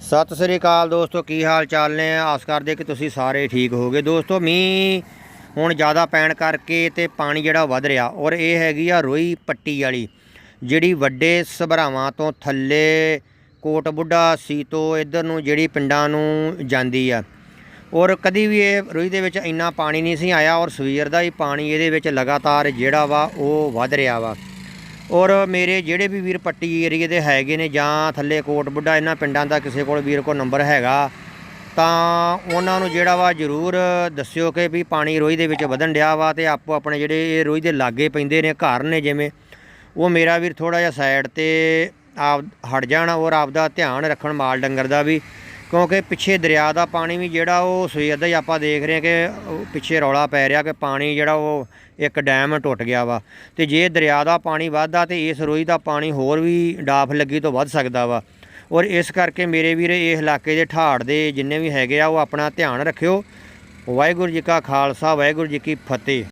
ਸਤਿ ਸ੍ਰੀ ਅਕਾਲ ਦੋਸਤੋ, ਕੀ ਹਾਲ ਚਾਲ ਨੇ? ਆਸ ਕਰਦੇ ਕਿ ਤੁਸੀਂ ਸਾਰੇ ਠੀਕ ਹੋਗੇ ਦੋਸਤੋ, ਮੀਂਹ ਹੁਣ ਜ਼ਿਆਦਾ ਪੈਣ ਕਰਕੇ ਤੇ ਪਾਣੀ ਜਿਹੜਾ ਵੱਧ ਰਿਹਾ ਔਰ ਇਹ ਹੈਗੀ ਆ ਰੋਈ ਪੱਟੀ ਵਾਲੀ, ਜਿਹੜੀ ਵੱਡੇ ਸਭਰਾਵਾਂ ਤੋਂ ਥੱਲੇ ਕੋਟ ਬੁੱਢਾ ਸੀਤੋ ਇੱਧਰ ਨੂੰ ਜਿਹੜੀ ਪਿੰਡਾਂ ਨੂੰ ਜਾਂਦੀ ਆ। ਔਰ ਕਦੀ ਵੀ ਇਹ ਰੋਈ ਦੇ ਵਿੱਚ ਇੰਨਾ ਪਾਣੀ ਨਹੀਂ ਸੀ ਆਇਆ ਔਰ ਸਵੇਰ ਦਾ ਹੀ ਪਾਣੀ ਇਹਦੇ ਵਿੱਚ ਲਗਾਤਾਰ ਜਿਹੜਾ ਵਾ ਉਹ ਵੱਧ ਰਿਹਾ ਵਾ। ਔਰ ਮੇਰੇ ਜਿਹੜੇ ਵੀ ਵੀਰ ਪੱਟੀ ਏਰੀਏ ਦੇ ਹੈਗੇ ਨੇ ਜਾਂ ਥੱਲੇ ਕੋਟ ਬੁੱਢਾ ਇਹਨਾਂ ਪਿੰਡਾਂ ਦਾ ਕਿਸੇ ਕੋਲ ਵੀਰ ਕੋਲ ਨੰਬਰ ਹੈਗਾ, ਤਾਂ ਉਹਨਾਂ ਨੂੰ ਜਿਹੜਾ ਵਾ ਜਰੂਰ ਦੱਸਿਓ ਕਿ ਵੀ ਪਾਣੀ ਰੋਈ ਦੇ ਵਿੱਚ ਵਧਣ ਡਿਆ ਵਾ ਤੇ ਆਪੋ ਆਪਣੇ ਜਿਹੜੇ ਇਹ ਰੋਈ ਦੇ ਲਾਗੇ ਪੈਂਦੇ ਨੇ, ਘਰ ਨੇ ਜਿਵੇਂ, ਉਹ ਮੇਰਾ ਵੀਰ ਥੋੜਾ ਜਿਹਾ ਸਾਈਡ ਤੇ ਆਪ ਹਟ ਜਾਣ ਔਰ ਆਪਦਾ ਧਿਆਨ ਰੱਖਣ ਮਾਲ ਡੰਗਰ ਦਾ ਵੀ। ਕਿਉਂਕਿ ਪਿੱਛੇ ਦਰਿਆ ਦਾ ਪਾਣੀ ਵੀ ਜਿਹੜਾ ਉਹ ਸਵੇਰ ਦਾ ਹੀ ਆਪਾਂ ਦੇਖ ਰਹੇ ਹਾਂ ਕਿ ਪਿੱਛੇ ਰੌਲਾ ਪੈ ਰਿਹਾ ਕਿ ਪਾਣੀ ਜਿਹੜਾ ਉਹ ਇੱਕ ਡੈਮ ਟੁੱਟ ਗਿਆ ਵਾ। ਤੇ ਜੇ ਦਰਿਆ ਦਾ ਪਾਣੀ ਵੱਧਦਾ ਤੇ ਇਸ ਰੋਈ ਦਾ ਪਾਣੀ ਹੋਰ ਵੀ ਡਾਫ ਲੱਗੀ ਤੋਂ ਵੱਧ ਸਕਦਾ ਵਾ। ਔਰ ਇਸ ਕਰਕੇ ਮੇਰੇ ਵੀਰ ਇਹ ਇਲਾਕੇ ਦੇ ਠਾੜ ਦੇ ਜਿੰਨੇ ਵੀ ਹੈਗੇ ਆ ਉਹ ਆਪਣਾ ਧਿਆਨ ਰੱਖਿਓ। ਵਾਹਿਗੁਰੂ ਜੀ ਕਾ ਖਾਲਸਾ, ਵਾਹਿਗੁਰੂ ਜੀ ਕੀ ਫਤਿਹ।